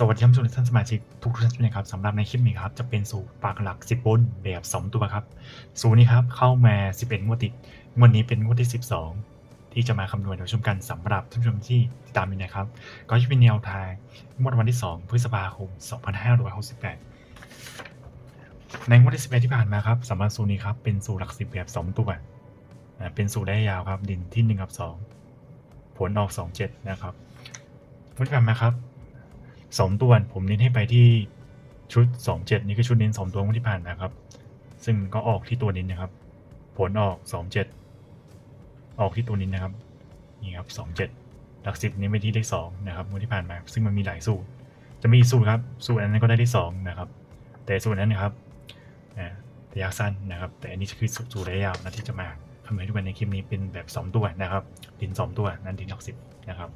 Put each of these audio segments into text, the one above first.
สวัสดีครับท่านสมาชิกทุกท่านนะครับสำหรับในคลิปนี้ครับจะเป็นสูตรปากหลัก 10บนแบบ 2 ตัวครับ สูตรนี้ครับเข้ามา 11งวดติดงวดนี้เป็นงวดที่ 12 ที่จะมาคำนวณโดยชมกันสำหรับท่านผู้ชมที่ติดตามอยู่นะครับ ก็จะเป็นแนวทางงวดวันที่ 2 พฤษภาคม 2568 ในงวดที่ 11 ที่ผ่านมาครับสำหรับสูตรนี้ครับเป็นสูตรหลัก 10 แบบ 2 ตัวนะเป็นสูตรได้ยาวครับดินที่1กับ2ผลออก 27 นะครับงวดที่ผ่านมาครับ สองตัวผมเน้นให้ไปที่ชุดสองเจ็ดนี่คือชุดเน้นสองตัวที่ผ่านมาครับ ซึ่งก็ออกที่ตัวนี้นะครับ ผลออกสองเจ็ดออกที่ตัวนี้นะครับนี่ครับสองเจ็ดหลักสิบนี้ไม่ที่เลขสองนะครับงวดที่ผ่านมา ซึ่งมันมีหลายสูตร จะมีสูตรครับ สูตรอันนั้นก็ได้ที่สองนะครับ แต่สูตรนั้นนะครับอ่าระยะสั้นนะครับ แต่อันนี้คือสูตรระยะยาวนะที่จะมาทำให้ทุกคนในคลิปนี้เป็นแบบสองตัวนะครับดินสองตัวนั้นดินหลักสิบนะครับ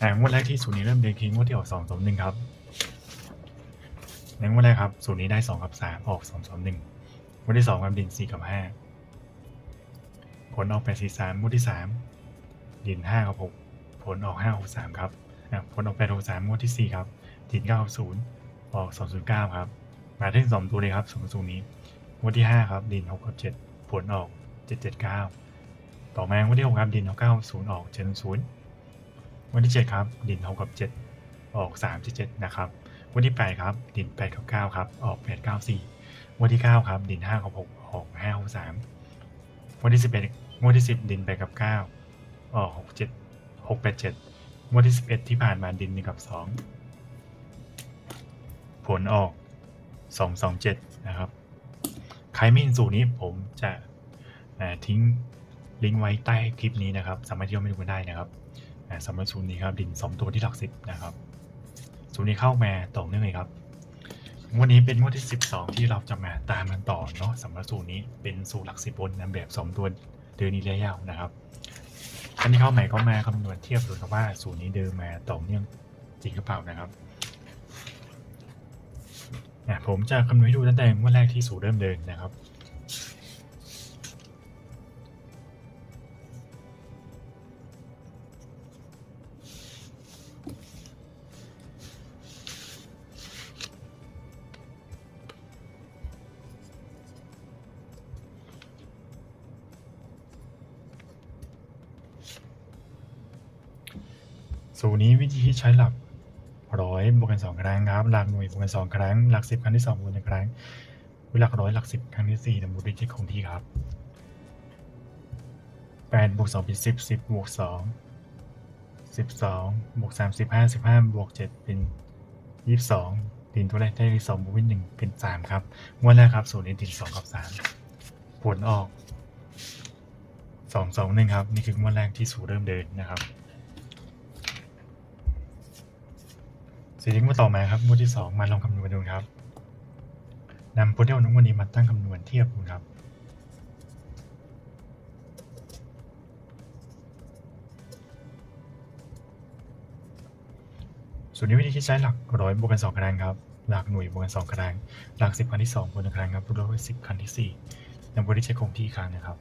อ่งวดแรกที่ศูนย์นี้เริ่มเดินคิงวดที่ออกสองสองหนึ่งครับในงวดแรกครับศูนย์นี้ได้สองกับสามออกสองสองหนึ่งงวดที่สองครับดินสี่กับห้าผลออกแปดสี่สามงวดที่สามดินห้ากับหกผลออกห้าหกสามครับผลออกแปดหกสามงวดที่สี่ครับดินเก้ากับศูนย์ออกสองศูนย์เก้าครับมาที่สองตัวเลยครับสองศูนย์นี้งวดที่ห้าครับดินหกกับเจ็ดผลออกเจ็ดเจ็ดเก้าต่อมางวดที่หกครับดินหกเก้าศูนย์ออกเจ็ดศูนย์ วันที่ 7 ครับ ดิน 6 กับ 7 ออก 3 7 นะครับ วันที่ 8 ครับ ดิน 8 กับ 9 ครับ ออก 8 9 4 วันที่ 9 ครับ ดิน 5 กับ 6 ออก 5 6 3 วันที่ 11 วันที่ 10 ดิน 8 กับ 9 ออก 6 7 6 8 7 วันที่ 11 ที่ผ่านมาดิน 1 กับ 2 ผลออก 2 2 7 นะครับ ใครไม่เห็นสูตรนี้ผมจะทิ้งลิงก์ไว้ใต้คลิปนี้นะครับ สามารถที่จะไปดูกันได้นะครับ สำหรับศูนย์นี้ครับดิน 2 ตัวที่หลักสิบนะครับศูนย์นี้เข้ามาต่อเนื่องเลยครับงวันนี้เป็นงวดที่ 12 ที่เราจะมาตามกันต่อเนาะสำหรับสูตรนี้เป็นสูตรหลักสิบบนนะแบบ 2 ตัวเดินนี้ระยะยาวนะครับอันนี้เข้าใหม่ก็มาคำนวณเทียบดูครับว่าสูตรนี้เดินมาต่อเนื่องจริงหรือเปล่านะครับผมจะคำนวณให้ดูตั้งแต่งวดแรกที่สูตรเริ่มเดินนะครับ สูตรนี้วิธีใช้หลักร้อยบวกกันสองครั้งครับ หลักหน่วยบวกกันสองครั้ง หลักสิบครั้งที่สองบวกกันหนึ่งครั้งหลักร้อยหลักสิบครั้งที่สี่นำบวกด้วยที่คงที่ครับแปดบวกสองเป็นสิบสิบบวกสองสิบสองบวกสามสิบห้าสิบห้าบวกเจ็ดเป็นยี่สิบสองดินตัวแรกได้สองบวกหนึ่งเป็นสามครับงวดแรกครับสูตรนี้ดินสองกับสามผลออกสองสองหนึ่งครับ นี่คืองวดแรกที่สูตรเริ่มเดินนะครับ สิ่งที่มาต่อมาครับงวดที่2มาลองคำนวณดูครับนำผลที่เอาน้องวันนี้มาตั้งคำนวณเทียบดูครับ ส่วนนี้วิธีที่ใช้หลักร้อยบวกกัน2ครั้งครับ หลักหน่วยบวกกัน2ครั้งหลัก10ครั้งที่2บวก1ครั้งครับรวมด้วย10ครั้งที่4นำบวกที่ใช้คงที่อีกครั้งนะครับ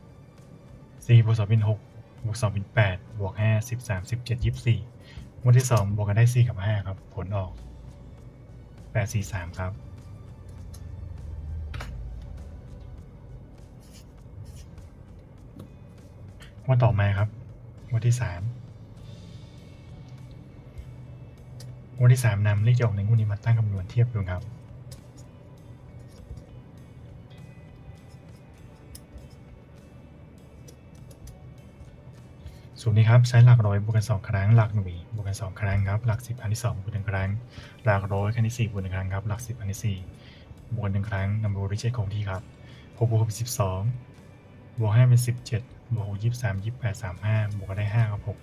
4บวก2เป็น6บวก2เป็น8บวก5 13 17 24 งวดที่สองบวกกันได้สี่กับห้าครับ ผลออกแปดสี่สามครับ งวดต่อมาครับ งวดที่3งวดที่สามนำเลขที่ออกในงวดนี้มาตั้งคำนวณเทียบดูครับ สูตรนี้ครับใช้หลักร้อยบวกกันสองครั้ง หลักหน่วยบวกกันสองครั้งครับ หลักสิบครั้งที่สองบวกหนึ่งครั้ง หลักร้อยคันที่สี่บวกหนึ่งครั้งครับ หลักสิบครั้งที่สี่บวกหนึ่งครั้งนำบวกด้วยเช็คคงที่ครับหกบวกเป็นสิบสองบวกห้าเป็นสิบเจ็ดบวกหกยี่สิบสามยี่แปดสามห้าบวกกันได้ห้ากับหก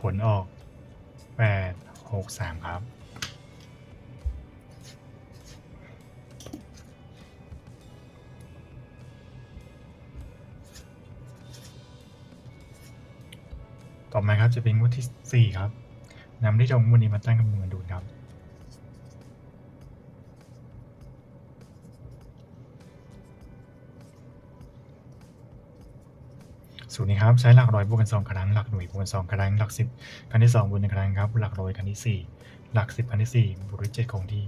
ผลออกแปดหกสามครับ อมาครับจะเป็นงวดที่ 4 ครับนำที่จงงวดนี้มาตั้งคำนวณดูครับ สูตรนี้ครับ ใช้หลักร้อยบวกกันสองครั้ง หลักหน่วยบวกกันสองครั้ง หลักสิบครั้งที่สองบวกหนึ่งครั้งครับ หลักร้อยครั้งที่สี่หลักสิบครั้งที่สี่บวกด้วยเจ็ดคงที่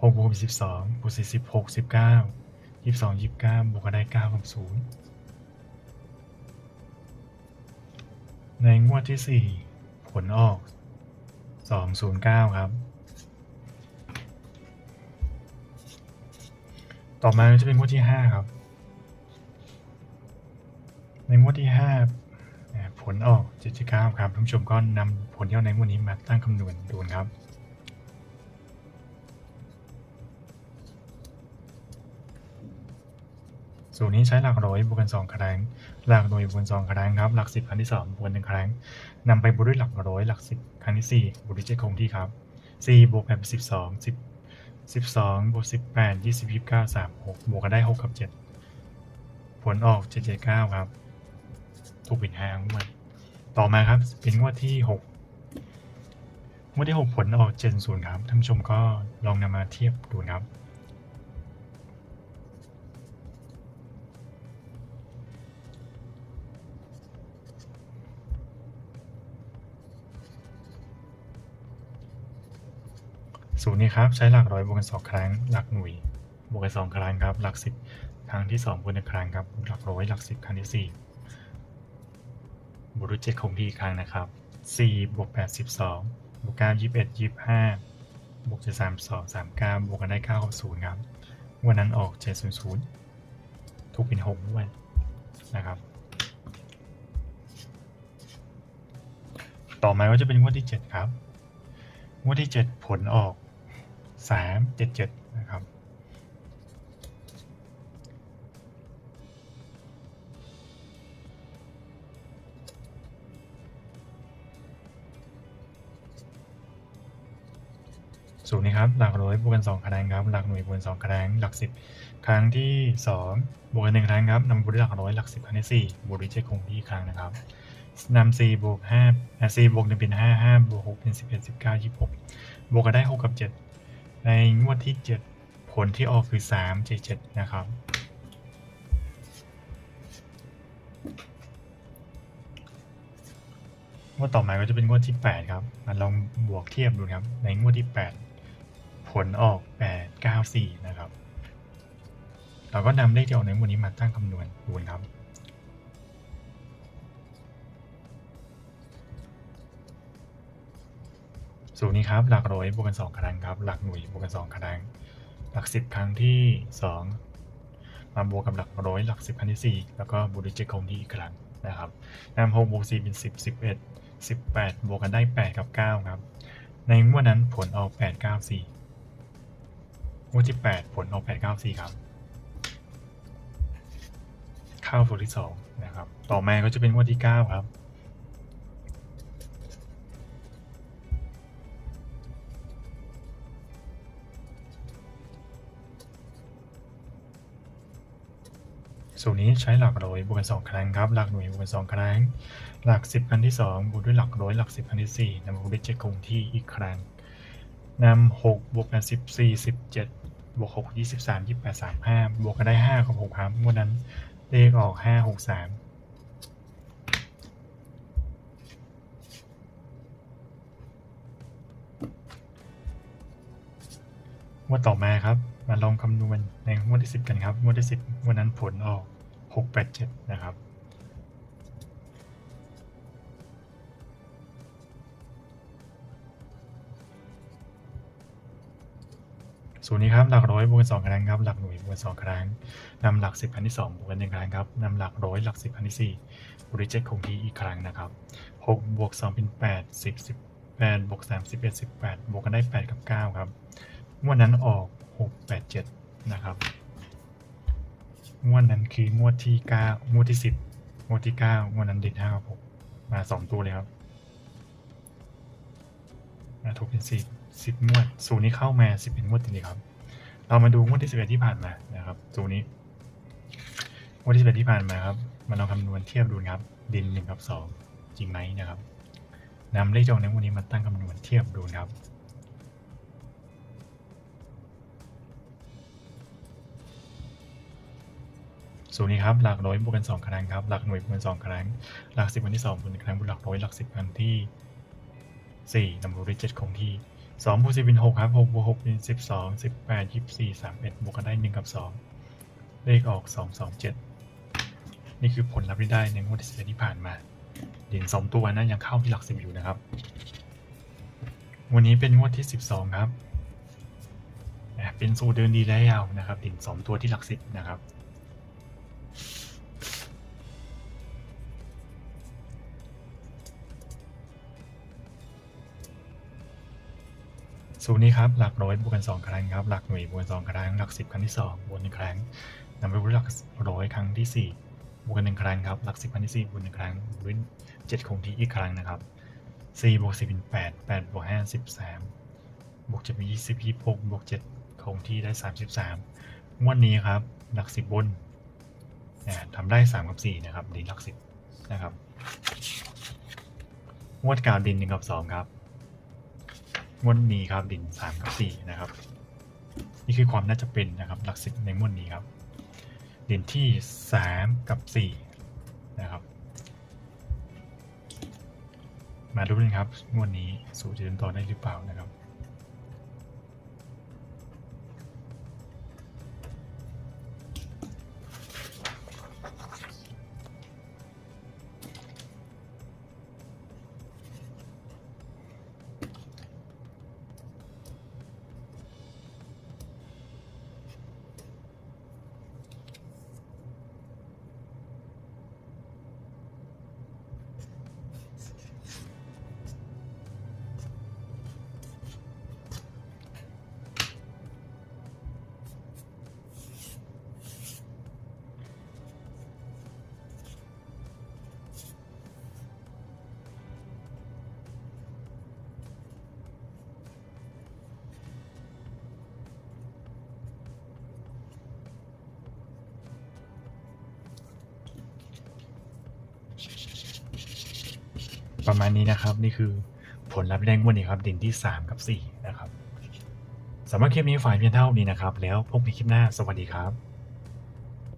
หกบวกสิบสองบวกสี่สิบหกสิบเก้ายี่สิบสองยี่สิบเก้าบวกกันได้เก้ากับศูนย์ ในงวดที่สี่ผลออกสองศูนย์เก้าครับ ต่อมาจะเป็นงวดที่ห้าครับ ในงวดที่ห้าผลออก7.9ครับท่านผู้ชมก็นำผลที่เอาในงวดนี้มาตั้งคำนวณดูนะครับสูตรนี้ใช้หลักร้อยบวกกันสองครั้ง หลักหน่วยบนสองครั้งครับ หลักสิบครั้งที่สองบวกกันหนึ่งครั้งนำไปบวกด้วยหลักร้อยหลักสิบครั้งที่สี่บวกด้วยเจ็ดคงที่ครับสี่บวกกันเป็นสิบสองสิบสิบสองบวกสิบแปดยี่สิบยี่สิบเก้าสามหกบวกกันได้หกกับเจ็ดผลออกเจ็ดเจ็ดเก้าครับ ถูกปิดห้างวดต่อมาครับ เป็นงวดที่หกงวดที่หกผลออกเจ็ดศูนย์ครับท่านผู้ชมก็ลองนำมาเทียบดูนะครับ สูตรนี้ครับ ใช้หลักร้อยบวกกันสองครั้ง หลักหน่วยบวกกันสองครั้งครับ หลักสิบครั้งที่สองบวกหนึ่งครั้งครับ หลักร้อยหลักสิบครั้งที่สี่บวกด้วยเจ็ดคงที่อีกครั้งนะครับสี่บวกแปดสิบสองบวกเก้ายี่สิบเอ็ดยี่สิบห้าบวกเจ็ดสามสองสามเก้าบวกกันได้เก้ากับศูนย์ครับวันนั้นออกเจ็ดศูนย์ศูนย์ถูกเป็นหกด้วยนะครับต่อมาก็จะเป็นงวดที่เจ็ดครับ งวดที่เจ็ดผลออก สามเจ็ดเจ็ดนะครับ สูตรนี้ครับ หลักร้อยบวกกันสองคะแนนครับ หลักหน่วยบวกกันสองคะแนนหลักสิบครั้งที่สองบวกกันหนึ่งครั้งครับนำบวกด้วยหลักร้อยหลักสิบครั้งที่สี่บวกด้วยเจ็ดคงที่ครั้งนะครับนำสี่บวกห้าสี่บวกหนึ่งเป็นห้าห้าบวกหกเป็นสิบเอ็ดสิบเก้ายี่สิบหกบวกกันได้หกกับเจ็ด ในงวดที่เจ็ดผลที่ออกคือสามเจ็ดนะครับ งวดต่อมาก็จะเป็นงวดที่ 8 ครับมาลองบวกเทียบดูครับ ในงวดที่ 8 ผลออก 8 9 4 นะครับ เราก็นำเลขที่ออกในงวดนี้มาตั้งคำนวณดูครับ สูตรนี้ครับ หลักร้อยบวกกัน 2 ครั้งครับ หลักหน่วยบวกกัน 2 ครั้ง หลัก 10 ครั้งที่ 2 มาบวกกับหลักร้อยหลัก 10 ครั้งที่ 4 แล้วก็บวกด้วยเจคงที่อีกครั้งนะครับนำหกบวกสี่เป็นสิบสิบเอ็ดสิบแปดบวกกันได้แปดกับเก้าครับ ในงวดนั้นผลออกแปดเก้าสี่งวดที่แปดผลออกแปดเก้าสี่ครับ เข้าสูตรที่สองนะครับ ต่อมาก็จะเป็นงวดที่เก้าครับ สูตรนี้ใช้หลักร้อยบวกกันสองครั้งครับ หลักหน่วยบวกกันสองครั้ง หลักสิบครั้งที่สองบวกด้วยหลักร้อยหลักสิบครั้งที่สี่นำมาบวกด้วยเจ็ดคงที่อีกครั้งนำหกบวกกันสิบสี่สิบเจ็ดบวกหกยี่สิบสามยี่สิบแปดสามห้าบวกกันได้ห้ากับหกครับงวดนั้นเลขออกห้าหกสามงวดต่อมาครับ มาลองคำนวณในงวดที่สิบกันครับงวดที่สิบวันนั้นผลออก หกแปดเจ็ดนะครับ สูตรนี้ครับหลักร้อยบวกกันสองครั้งครับหลักหน่วยบวกกันสองครั้งนำหลักสิบครั้งที่สองบวกกันหนึ่งครั้งครับนำหลักร้อยหลักสิบครั้งที่สี่บวกด้วยเจ็คงที่อีกครั้งนะครับหกบวกสองเป็นแปดสิบสิบแปดบวกสามสิบเอ็ดสิบแปดบวกกันได้แปดกับเก้าครับงวดนั้นออกหกแปดเจ็ดนะครับ งวดนั้นคืองวดที่เก้างวดที่สิบงวดที่เก้างวดนั้นเด็ดห้ากับหกมาสองตัวเลยครับมาถูกเป็นสิบสิบงวดสูนี้เข้ามาสิบเป็นงวดติดเลยครับ เรามาดูงวดที่สิบเอ็ดที่ผ่านมานะครับสูนี้งวดที่สิบเอ็ดที่ผ่านมาครับมาลองคำนวณเทียบดูครับ ดินหนึ่งกับสองจริงไหมนะครับนำเลขจองในงวันนี้มาตั้งคำนวณเทียบดูครับ สูตรนี้ครับหลักร้อยบวกกันสองครั้งครับหลักหน่วยบวกกันสองครั้งหลักสิบครั้งที่สองบวกหนึ่งครั้งบวกหลักร้อยหลักสิบครั้งที่สี่นำบวกด้วยเจ็ดคงที่สองบวกสิบเป็นหกครับหกบวกหกเป็นสิบสองสิบแปดยี่สิบสี่สามเอ็ดบวกกันได้หนึ่งกับสองเลขออกสองสองเจ็ดนี่คือผลลัพธ์ที่ได้ในงวดที่สิบเอ็ดที่ผ่านมาเด่นสองตัวนะยังเข้าที่หลักสิบอยู่นะครับ วันนี้เป็นงวดที่สิบสองครับเป็นสูตรเดินดีและยาวนะครับเด่นสองตัวที่หลักสิบนะครับ สูตรนี้ครับ หลักร้อยบวกกันสองครั้งครับ หลักหน่วยบวกกันสองครั้ง หลักสิบครั้งที่สองบวกหนึ่งครั้งนำไปบวกหลักร้อยครั้งที่สี่บวกกันหนึ่งครั้งครับ หลักสิบครั้งที่สี่บวกหนึ่งครั้งบวกด้วยเจ็ดคงที่อีกครั้งนะครับสี่บวกสิบเป็นแปดแปดบวกห้าสิบสามบวกจ็ดเป็นยี่สิบยี่สิบหกบวกเจ็ดคงที่ได้สามสิบสามงวดนี้ครับ หลักสิบบนอ่าทำได้สามกับสี่นะครับดีหลักสิบนะครับงวดกาวดินหนึ่งกับสองครับ งวดนี้ครับดินสามกับสี่นะครับ นี่คือความน่าจะเป็นนะครับหลักสิบในงวดนี้ครับดินที่สามกับสี่นะครับ มาดูกันครับงวดนี้สูตรจะเดินต่อได้หรือเปล่านะครับ ประมาณนี้นะครับ นี่คือผลลัพธ์แรงวันี้ครับ ดินที่ 3 กับ 4 นะครับสำหรับคลิปนี้ฝ่ายเพียงเท่านี้นะครับ แล้วพบกันคลิปหน้าสวัสดีครับ